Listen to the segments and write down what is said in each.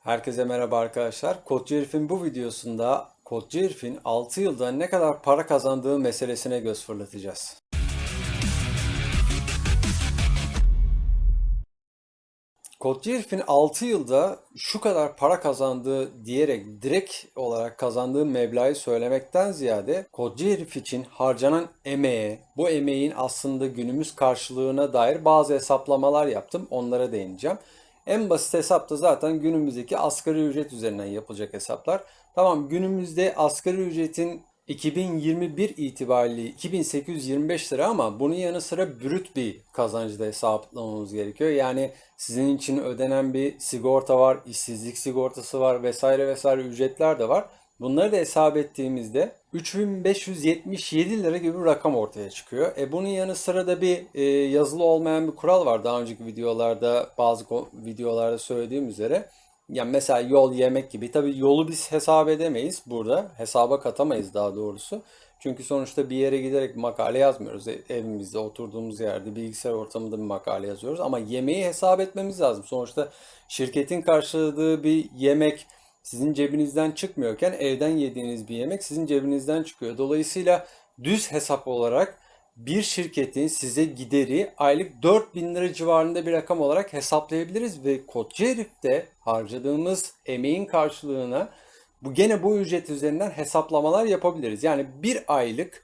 Herkese merhaba arkadaşlar. Kodcu Herif'in bu videosunda Kodcu Herif'in 6 yılda ne kadar para kazandığı meselesine göz fırlatacağız. Kodcu Herif'in 6 yılda şu kadar para kazandığı diyerek direkt olarak kazandığı meblağı söylemekten ziyade Kodcu Herif için harcanan emeğe, bu emeğin aslında günümüz karşılığına dair bazı hesaplamalar yaptım. Onlara değineceğim. En basit hesap da zaten günümüzdeki asgari ücret üzerinden yapılacak hesaplar. Tamam günümüzde asgari ücretin 2021 itibariyle 2825 lira ama bunun yanı sıra brüt bir kazancı da hesaplamamız gerekiyor. Yani sizin için ödenen bir sigorta var, işsizlik sigortası var vesaire vesaire ücretler de var. Bunları da hesap ettiğimizde 3577 lira gibi bir rakam ortaya çıkıyor. E bunun yanı sıra da bir e, yazılı olmayan bir kural var. Daha önceki videolarda bazı videolarda söylediğim üzere. Yani mesela yol yemek gibi. Tabii yolu biz hesap edemeyiz burada. Hesaba katamayız daha doğrusu. Çünkü sonuçta bir yere giderek makale yazmıyoruz. E- Evimizde oturduğumuz yerde bilgisayar ortamında bir makale yazıyoruz. Ama yemeği hesap etmemiz lazım. Sonuçta şirketin karşıladığı bir yemek sizin cebinizden çıkmıyorken evden yediğiniz bir yemek sizin cebinizden çıkıyor. Dolayısıyla düz hesap olarak bir şirketin size gideri aylık 4000 lira civarında bir rakam olarak hesaplayabiliriz ve Kodcu Herif'te harcadığımız emeğin karşılığına bu gene bu ücret üzerinden hesaplamalar yapabiliriz. Yani bir aylık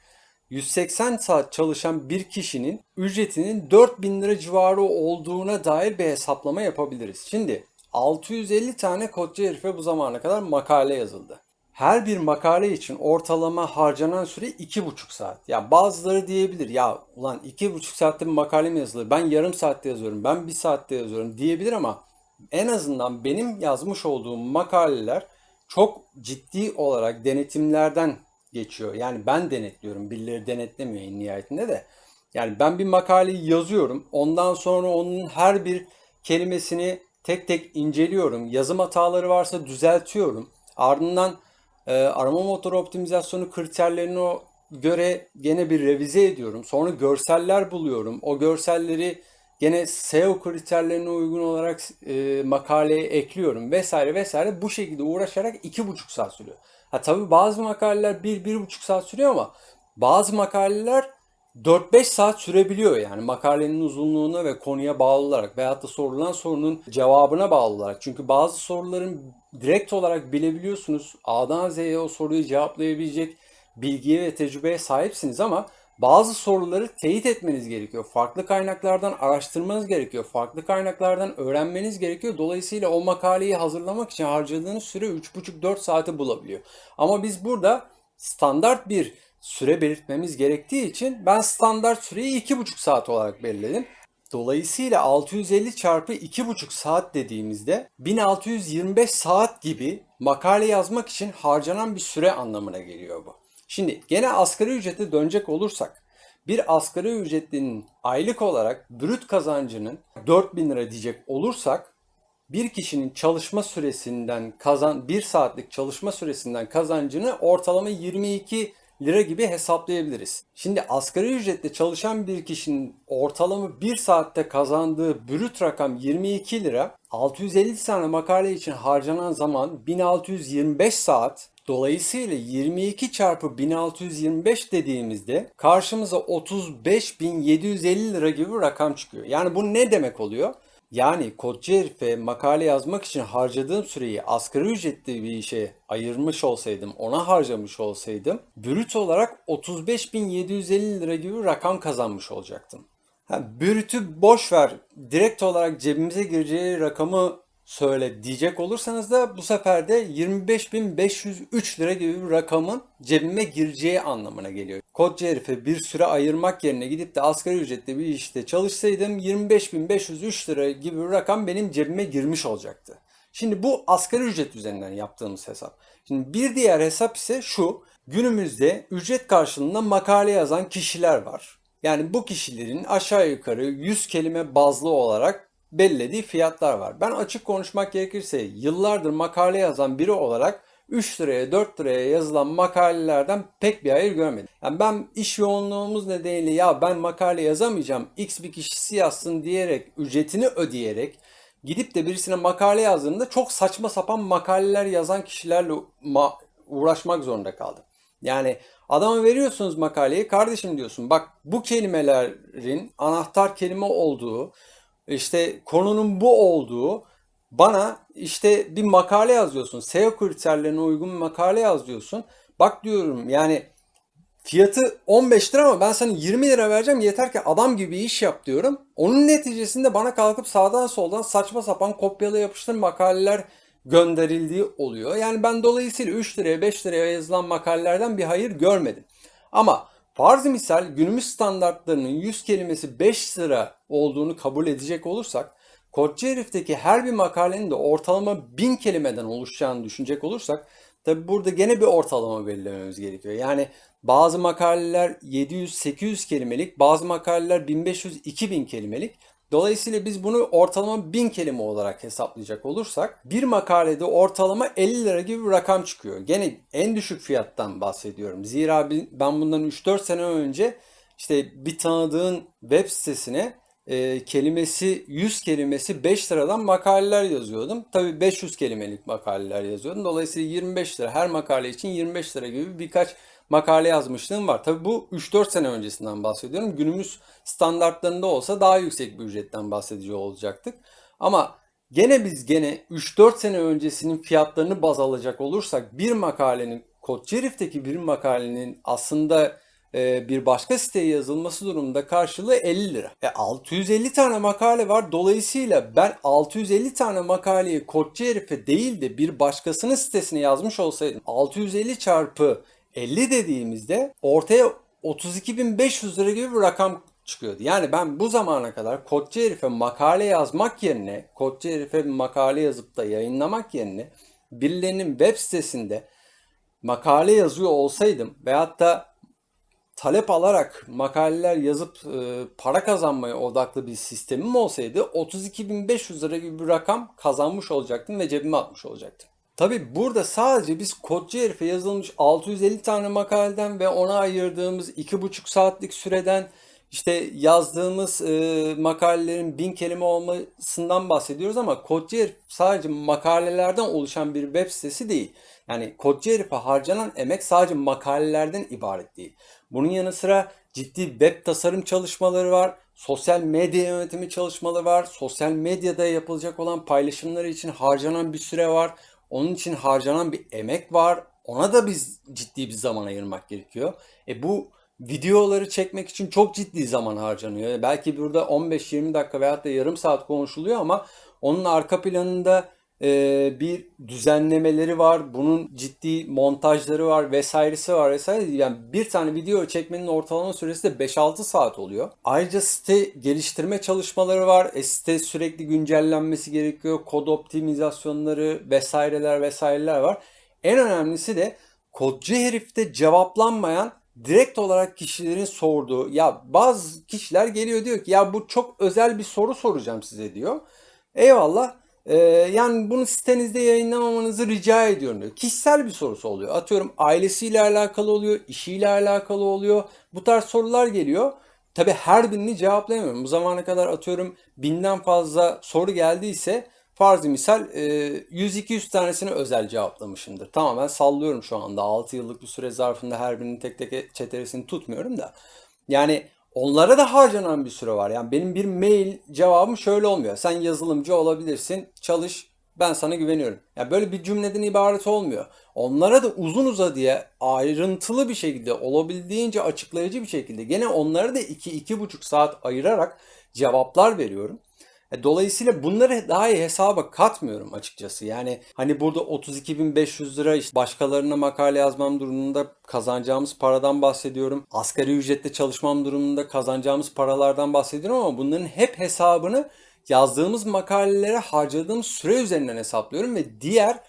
180 saat çalışan bir kişinin ücretinin 4000 lira civarı olduğuna dair bir hesaplama yapabiliriz. Şimdi 650 tane kodcu herife bu zamana kadar makale yazıldı. Her bir makale için ortalama harcanan süre 2,5 saat. Ya bazıları diyebilir ya ulan 2,5 saatte bir makale mi yazılır? Ben yarım saatte yazıyorum, ben bir saatte yazıyorum diyebilir ama en azından benim yazmış olduğum makaleler çok ciddi olarak denetimlerden geçiyor. Yani ben denetliyorum, birileri denetlemiyor en nihayetinde de. Yani ben bir makaleyi yazıyorum. Ondan sonra onun her bir kelimesini tek tek inceliyorum. Yazım hataları varsa düzeltiyorum. Ardından e, arama motoru optimizasyonu kriterlerine göre gene bir revize ediyorum. Sonra görseller buluyorum. O görselleri gene SEO kriterlerine uygun olarak e, makaleye ekliyorum vesaire vesaire. Bu şekilde uğraşarak iki buçuk saat sürüyor. Ha tabii bazı makaleler bir, bir buçuk saat sürüyor ama bazı makaleler 4-5 saat sürebiliyor yani makalenin uzunluğuna ve konuya bağlı olarak veyahut da sorulan sorunun cevabına bağlı olarak. Çünkü bazı soruların direkt olarak bilebiliyorsunuz. A'dan Z'ye o soruyu cevaplayabilecek bilgiye ve tecrübeye sahipsiniz ama bazı soruları teyit etmeniz gerekiyor. Farklı kaynaklardan araştırmanız gerekiyor. Farklı kaynaklardan öğrenmeniz gerekiyor. Dolayısıyla o makaleyi hazırlamak için harcadığınız süre 3,5-4 saati bulabiliyor. Ama biz burada standart bir süre belirtmemiz gerektiği için ben standart süreyi 2,5 saat olarak belirledim. Dolayısıyla 650 çarpı 2,5 saat dediğimizde 1625 saat gibi makale yazmak için harcanan bir süre anlamına geliyor bu. Şimdi gene asgari ücrete dönecek olursak bir asgari ücretlinin aylık olarak brüt kazancının 4000 lira diyecek olursak bir kişinin çalışma süresinden kazan 1 saatlik çalışma süresinden kazancını ortalama 22 lira gibi hesaplayabiliriz. Şimdi asgari ücretle çalışan bir kişinin ortalama 1 saatte kazandığı brüt rakam 22 lira. 650 tane makale için harcanan zaman 1625 saat. Dolayısıyla 22 çarpı 1625 dediğimizde karşımıza 35.750 lira gibi bir rakam çıkıyor. Yani bu ne demek oluyor? Yani kodcu herife makale yazmak için harcadığım süreyi asgari ücretli bir işe ayırmış olsaydım, ona harcamış olsaydım, brüt olarak 35.750 lira gibi rakam kazanmış olacaktım. Ha, brütü boş ver, direkt olarak cebimize gireceği rakamı söyle diyecek olursanız da bu sefer de 25.503 lira gibi bir rakamın cebime gireceği anlamına geliyor. Kodcu herife bir süre ayırmak yerine gidip de asgari ücretli bir işte çalışsaydım 25.503 lira gibi bir rakam benim cebime girmiş olacaktı. Şimdi bu asgari ücret üzerinden yaptığımız hesap. Şimdi bir diğer hesap ise şu. Günümüzde ücret karşılığında makale yazan kişiler var. Yani bu kişilerin aşağı yukarı 100 kelime bazlı olarak belirlediği fiyatlar var. Ben açık konuşmak gerekirse yıllardır makale yazan biri olarak 3 liraya 4 liraya yazılan makalelerden pek bir hayır görmedim. Yani ben iş yoğunluğumuz nedeniyle ya ben makale yazamayacağım X bir kişisi yazsın diyerek ücretini ödeyerek gidip de birisine makale yazdığımda çok saçma sapan makaleler yazan kişilerle ma- uğraşmak zorunda kaldım. Yani adama veriyorsunuz makaleyi kardeşim diyorsun bak bu kelimelerin anahtar kelime olduğu işte konunun bu olduğu bana işte bir makale yazıyorsun. SEO kriterlerine uygun bir makale yazıyorsun. Bak diyorum yani fiyatı 15 lira ama ben sana 20 lira vereceğim yeter ki adam gibi iş yap diyorum. Onun neticesinde bana kalkıp sağdan soldan saçma sapan kopyala yapıştır makaleler gönderildiği oluyor. Yani ben dolayısıyla 3 liraya 5 liraya yazılan makalelerden bir hayır görmedim. Ama farz misal günümüz standartlarının 100 kelimesi 5 lira olduğunu kabul edecek olursak Kodcu Herif'teki her bir makalenin de ortalama 1000 kelimeden oluşacağını düşünecek olursak tabi burada gene bir ortalama belirlememiz gerekiyor. Yani bazı makaleler 700-800 kelimelik, bazı makaleler 1500-2000 kelimelik. Dolayısıyla biz bunu ortalama 1000 kelime olarak hesaplayacak olursak bir makalede ortalama 50 lira gibi bir rakam çıkıyor. Gene en düşük fiyattan bahsediyorum. Zira ben bundan 3-4 sene önce işte bir tanıdığın web sitesine e, kelimesi 100 kelimesi 5 liradan makaleler yazıyordum. Tabii 500 kelimelik makaleler yazıyordum. Dolayısıyla 25 lira her makale için 25 lira gibi birkaç makale yazmışlığım var. Tabii bu 3-4 sene öncesinden bahsediyorum. Günümüz standartlarında olsa daha yüksek bir ücretten bahsediyor olacaktık. Ama gene biz gene 3-4 sene öncesinin fiyatlarını baz alacak olursak bir makalenin Koçerif'teki bir makalenin aslında bir başka siteye yazılması durumunda karşılığı 50 lira. E 650 tane makale var. Dolayısıyla ben 650 tane makaleyi kodcu herife değil de bir başkasının sitesine yazmış olsaydım 650 çarpı 50 dediğimizde ortaya 32.500 lira gibi bir rakam çıkıyordu. Yani ben bu zamana kadar kodcu herife makale yazmak yerine, kodcu herife makale yazıp da yayınlamak yerine birilerinin web sitesinde makale yazıyor olsaydım veyahut da talep alarak makaleler yazıp e, para kazanmaya odaklı bir sistemim olsaydı 32.500 lira gibi bir rakam kazanmış olacaktım ve cebime atmış olacaktım. Tabi burada sadece biz kodcu herife yazılmış 650 tane makaleden ve ona ayırdığımız 2,5 saatlik süreden işte yazdığımız e, makalelerin bin kelime olmasından bahsediyoruz ama kodcu herif sadece makalelerden oluşan bir web sitesi değil. Yani kodcu herife harcanan emek sadece makalelerden ibaret değil. Bunun yanı sıra ciddi web tasarım çalışmaları var. Sosyal medya yönetimi çalışmaları var. Sosyal medyada yapılacak olan paylaşımlar için harcanan bir süre var. Onun için harcanan bir emek var. Ona da biz ciddi bir zaman ayırmak gerekiyor. E bu videoları çekmek için çok ciddi zaman harcanıyor. Belki burada 15-20 dakika veyahut da yarım saat konuşuluyor ama onun arka planında e, bir düzenlemeleri var. Bunun ciddi montajları var vesairesi var vesaire. Yani bir tane video çekmenin ortalama süresi de 5-6 saat oluyor. Ayrıca site geliştirme çalışmaları var. E, site sürekli güncellenmesi gerekiyor. Kod optimizasyonları vesaireler vesaireler var. En önemlisi de kodcu herifte cevaplanmayan direkt olarak kişilerin sorduğu ya bazı kişiler geliyor diyor ki ya bu çok özel bir soru soracağım size diyor. Eyvallah ee, yani bunu sitenizde yayınlamamanızı rica ediyorum diyor. Kişisel bir sorusu oluyor. Atıyorum ailesiyle alakalı oluyor, işiyle alakalı oluyor. Bu tarz sorular geliyor. Tabi her birini cevaplayamıyorum. Bu zamana kadar atıyorum binden fazla soru geldiyse farzı misal 100-200 tanesini özel cevaplamışımdır. Tamamen sallıyorum şu anda. 6 yıllık bir süre zarfında her birinin tek tek çeteresini tutmuyorum da. Yani Onlara da harcanan bir süre var. Yani benim bir mail cevabım şöyle olmuyor. Sen yazılımcı olabilirsin, çalış, ben sana güveniyorum. Yani böyle bir cümleden ibaret olmuyor. Onlara da uzun uzadıya ayrıntılı bir şekilde, olabildiğince açıklayıcı bir şekilde gene onlara da 2-2,5 saat ayırarak cevaplar veriyorum. E, dolayısıyla bunları daha iyi hesaba katmıyorum açıkçası. Yani hani burada 32.500 lira işte başkalarına makale yazmam durumunda kazanacağımız paradan bahsediyorum. Asgari ücretle çalışmam durumunda kazanacağımız paralardan bahsediyorum ama bunların hep hesabını yazdığımız makalelere harcadığımız süre üzerinden hesaplıyorum ve diğer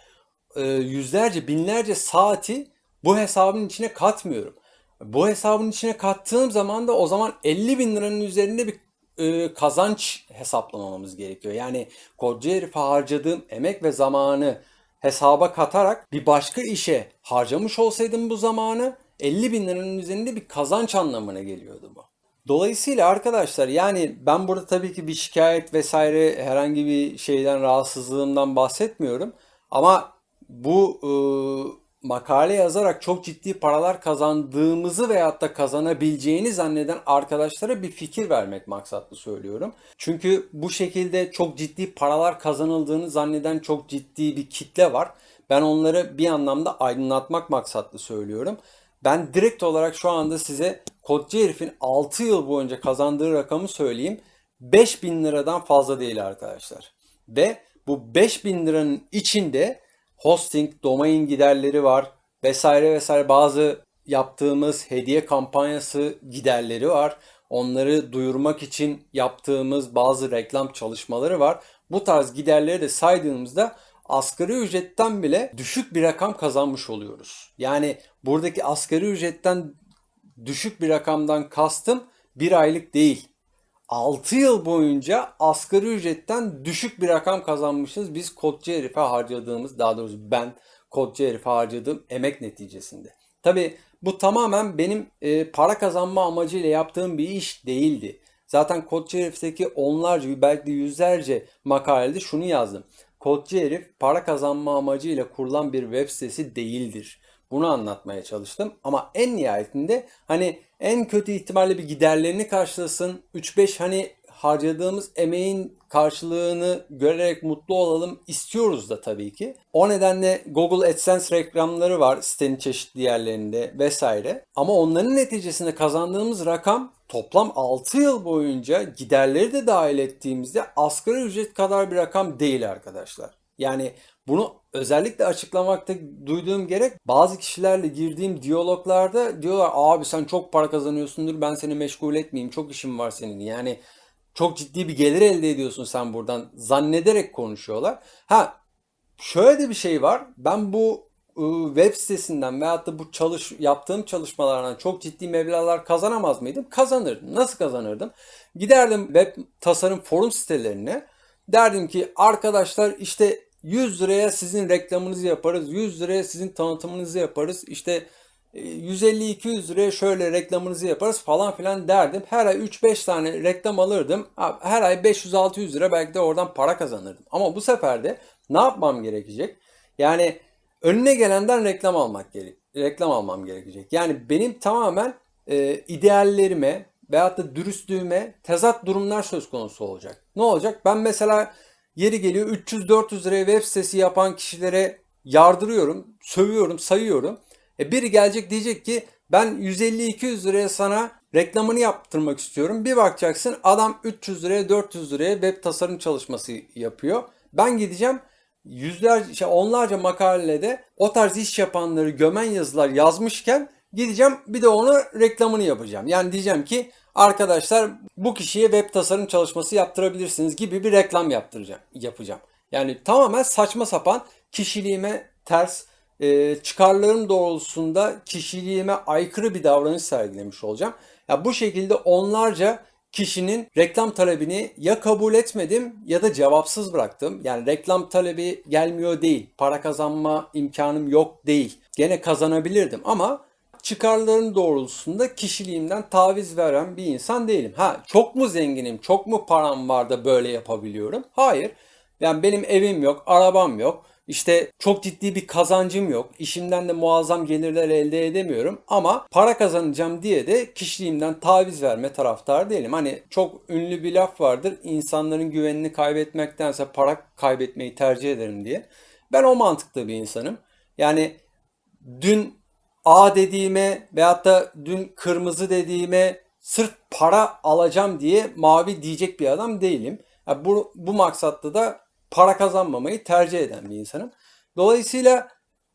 e, yüzlerce binlerce saati bu hesabın içine katmıyorum. Bu hesabın içine kattığım zaman da o zaman 50 bin liranın üzerinde bir e, kazanç hesaplamamız gerekiyor. Yani kodcu herife harcadığım emek ve zamanı hesaba katarak bir başka işe harcamış olsaydım bu zamanı 50 bin liranın üzerinde bir kazanç anlamına geliyordu bu. Dolayısıyla arkadaşlar yani ben burada tabii ki bir şikayet vesaire herhangi bir şeyden rahatsızlığımdan bahsetmiyorum. Ama bu e, makale yazarak çok ciddi paralar kazandığımızı veyahut da kazanabileceğini zanneden arkadaşlara bir fikir vermek maksatlı söylüyorum. Çünkü bu şekilde çok ciddi paralar kazanıldığını zanneden çok ciddi bir kitle var. Ben onları bir anlamda aydınlatmak maksatlı söylüyorum. Ben direkt olarak şu anda size kodcu herifin 6 yıl boyunca kazandığı rakamı söyleyeyim. 5000 liradan fazla değil arkadaşlar. Ve bu 5000 liranın içinde hosting, domain giderleri var vesaire vesaire bazı yaptığımız hediye kampanyası giderleri var. Onları duyurmak için yaptığımız bazı reklam çalışmaları var. Bu tarz giderleri de saydığımızda asgari ücretten bile düşük bir rakam kazanmış oluyoruz. Yani buradaki asgari ücretten düşük bir rakamdan kastım bir aylık değil. 6 yıl boyunca asgari ücretten düşük bir rakam kazanmışız. Biz kodcu herife harcadığımız, daha doğrusu ben kodcu herife harcadığım emek neticesinde. Tabi bu tamamen benim e, para kazanma amacıyla yaptığım bir iş değildi. Zaten kodcu herifteki onlarca belki de yüzlerce makalede şunu yazdım. Kodcu herif para kazanma amacıyla kurulan bir web sitesi değildir. Bunu anlatmaya çalıştım ama en nihayetinde hani en kötü ihtimalle bir giderlerini karşılasın. 3-5 hani harcadığımız emeğin karşılığını görerek mutlu olalım istiyoruz da tabii ki. O nedenle Google AdSense reklamları var sitenin çeşitli yerlerinde vesaire. Ama onların neticesinde kazandığımız rakam toplam 6 yıl boyunca giderleri de dahil ettiğimizde asgari ücret kadar bir rakam değil arkadaşlar. Yani bunu özellikle açıklamakta duyduğum gerek bazı kişilerle girdiğim diyaloglarda diyorlar abi sen çok para kazanıyorsundur ben seni meşgul etmeyeyim çok işim var senin. Yani çok ciddi bir gelir elde ediyorsun sen buradan zannederek konuşuyorlar. Ha şöyle de bir şey var. Ben bu ıı, web sitesinden veyahut da bu çalış yaptığım çalışmalardan çok ciddi meblağlar kazanamaz mıydım? Kazanırdım. Nasıl kazanırdım? Giderdim web tasarım forum sitelerine. Derdim ki arkadaşlar işte 100 liraya sizin reklamınızı yaparız. 100 liraya sizin tanıtımınızı yaparız. İşte 150-200 liraya şöyle reklamınızı yaparız falan filan derdim. Her ay 3-5 tane reklam alırdım. Her ay 500-600 lira belki de oradan para kazanırdım. Ama bu sefer de ne yapmam gerekecek? Yani önüne gelenden reklam almak gerek. Reklam almam gerekecek. Yani benim tamamen e, ideallerime veyahut da dürüstlüğüme tezat durumlar söz konusu olacak. Ne olacak? Ben mesela yeri geliyor 300-400 liraya web sitesi yapan kişilere yardırıyorum, sövüyorum, sayıyorum. E biri gelecek diyecek ki ben 150-200 liraya sana reklamını yaptırmak istiyorum. Bir bakacaksın adam 300 liraya 400 liraya web tasarım çalışması yapıyor. Ben gideceğim yüzlerce şey onlarca makalede o tarz iş yapanları gömen yazılar yazmışken gideceğim bir de onu reklamını yapacağım. Yani diyeceğim ki arkadaşlar bu kişiye web tasarım çalışması yaptırabilirsiniz gibi bir reklam yaptıracağım, yapacağım. Yani tamamen saçma sapan kişiliğime ters e, çıkarlarım doğrultusunda kişiliğime aykırı bir davranış sergilemiş olacağım. Ya bu şekilde onlarca kişinin reklam talebini ya kabul etmedim ya da cevapsız bıraktım. Yani reklam talebi gelmiyor değil. Para kazanma imkanım yok değil. Gene kazanabilirdim ama çıkarların doğrultusunda kişiliğimden taviz veren bir insan değilim. Ha çok mu zenginim, çok mu param var da böyle yapabiliyorum? Hayır. Yani benim evim yok, arabam yok. İşte çok ciddi bir kazancım yok. İşimden de muazzam gelirler elde edemiyorum. Ama para kazanacağım diye de kişiliğimden taviz verme taraftar değilim. Hani çok ünlü bir laf vardır. İnsanların güvenini kaybetmektense para kaybetmeyi tercih ederim diye. Ben o mantıkta bir insanım. Yani dün A dediğime veyahut da dün kırmızı dediğime sırf para alacağım diye mavi diyecek bir adam değilim. Yani bu, bu maksatla da para kazanmamayı tercih eden bir insanım. Dolayısıyla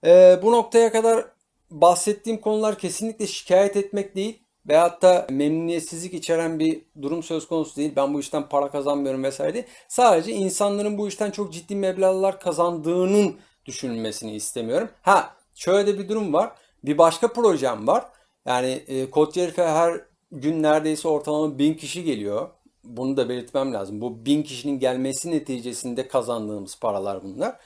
e, bu noktaya kadar bahsettiğim konular kesinlikle şikayet etmek değil veyahut da memnuniyetsizlik içeren bir durum söz konusu değil. Ben bu işten para kazanmıyorum vesaire değil. Sadece insanların bu işten çok ciddi meblağlar kazandığının düşünülmesini istemiyorum. Ha şöyle de bir durum var. Bir başka projem var. Yani e, Kodjerif'e her gün neredeyse ortalama bin kişi geliyor. Bunu da belirtmem lazım. Bu bin kişinin gelmesi neticesinde kazandığımız paralar bunlar.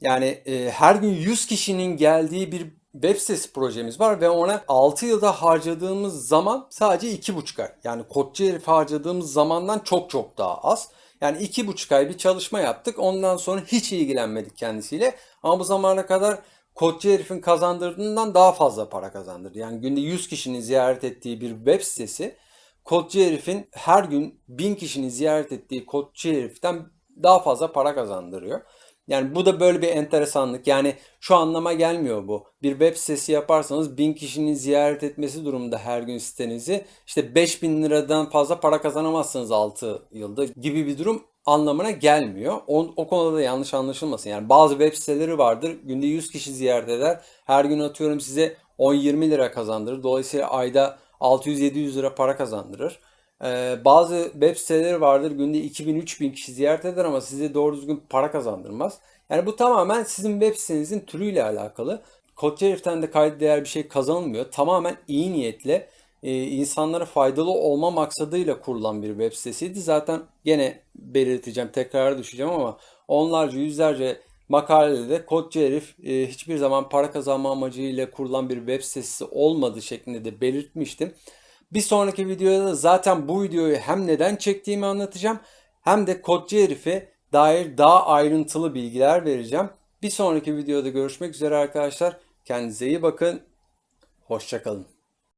Yani e, her gün 100 kişinin geldiği bir web sitesi projemiz var ve ona 6 yılda harcadığımız zaman sadece 2,5 ay. Yani kodcu herif harcadığımız zamandan çok çok daha az. Yani 2,5 ay bir çalışma yaptık. Ondan sonra hiç ilgilenmedik kendisiyle. Ama bu zamana kadar kodcu herifin kazandırdığından daha fazla para kazandırdı. Yani günde 100 kişinin ziyaret ettiği bir web sitesi kodcu herifin her gün 1000 kişinin ziyaret ettiği kodcu heriften daha fazla para kazandırıyor. Yani bu da böyle bir enteresanlık. Yani şu anlama gelmiyor bu. Bir web sitesi yaparsanız 1000 kişinin ziyaret etmesi durumunda her gün sitenizi işte 5000 liradan fazla para kazanamazsınız 6 yılda gibi bir durum anlamına gelmiyor. O, o konuda da yanlış anlaşılmasın. Yani bazı web siteleri vardır. Günde 100 kişi ziyaret eder. Her gün atıyorum size 10-20 lira kazandırır. Dolayısıyla ayda 600-700 lira para kazandırır. Ee, bazı web siteleri vardır günde 2000-3000 kişi ziyaret eder ama size doğru düzgün para kazandırmaz. Yani bu tamamen sizin web sitenizin türüyle alakalı. Kodcu heriften de kayda değer bir şey kazanılmıyor. Tamamen iyi niyetle e, insanlara faydalı olma maksadıyla kurulan bir web sitesiydi. Zaten gene belirteceğim, tekrar düşeceğim ama onlarca, yüzlerce makalede de kodcu herif e, hiçbir zaman para kazanma amacıyla kurulan bir web sitesi olmadığı şeklinde de belirtmiştim. Bir sonraki videoda da zaten bu videoyu hem neden çektiğimi anlatacağım hem de kodcu herife dair daha ayrıntılı bilgiler vereceğim. Bir sonraki videoda görüşmek üzere arkadaşlar. Kendinize iyi bakın. Hoşçakalın.